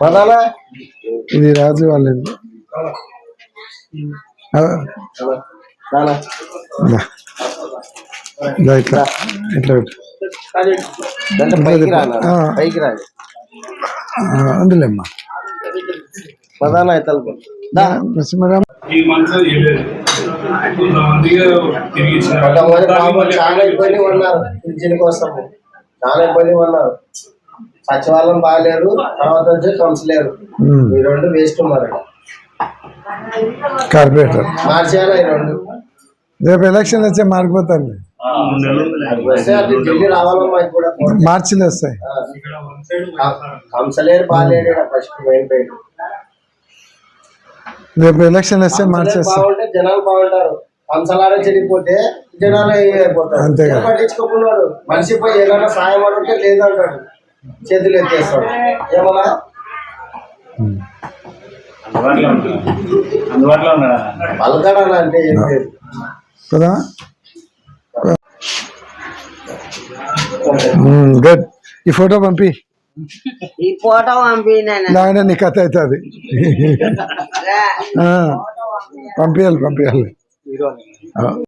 పదాలా? ఇది రాజు. దా. ఇట్లా. ఇట్లా అందులేమ్మా. ఈ మనసు పాపం చాలా ఇబ్బంది ఉన్నారు కోసం చాలా ఇబ్బంది ఉన్నారు సచివాలయం బాగాలేరు తర్వాత వచ్చి కౌన్సిలర్. ఈ రెండు వేస్ట్ మరి కార్పొరేటర్ మార్చేయాలి ఈ రెండు? రేపు ఎలక్షన్ వచ్చే మారిపోతాను ఢిల్లీ రావాలమ్మా ఇది కూడా? మార్చిలో వస్తాయి. కౌన్సిలర్ బాగాలేడు ఫస్ట్ మెయిన్ రేపు ఎలక్షన్ వస్తే మార్చేస్తాయి బాగుంటే జనాలు బాగుంటారు. కంసలాడే చెడిపోతే జనాలు అయిపోతారు. పట్టించుకోకున్నాడు? మనిషి పోయి ఏదైనా సాయం అడిగితే లేదంటాడు. చేతులు ఎత్తేస్తాడు. ఏమన్నా? అంటే ఏం లేదు. కదా? గుడ్ ఈ ఫోటో పంపి. ఈ ఫోటో పంపినా లాగానే నీ కథ అవుతుంది. పంపించాలి పంపించాలి ಹೀರೋ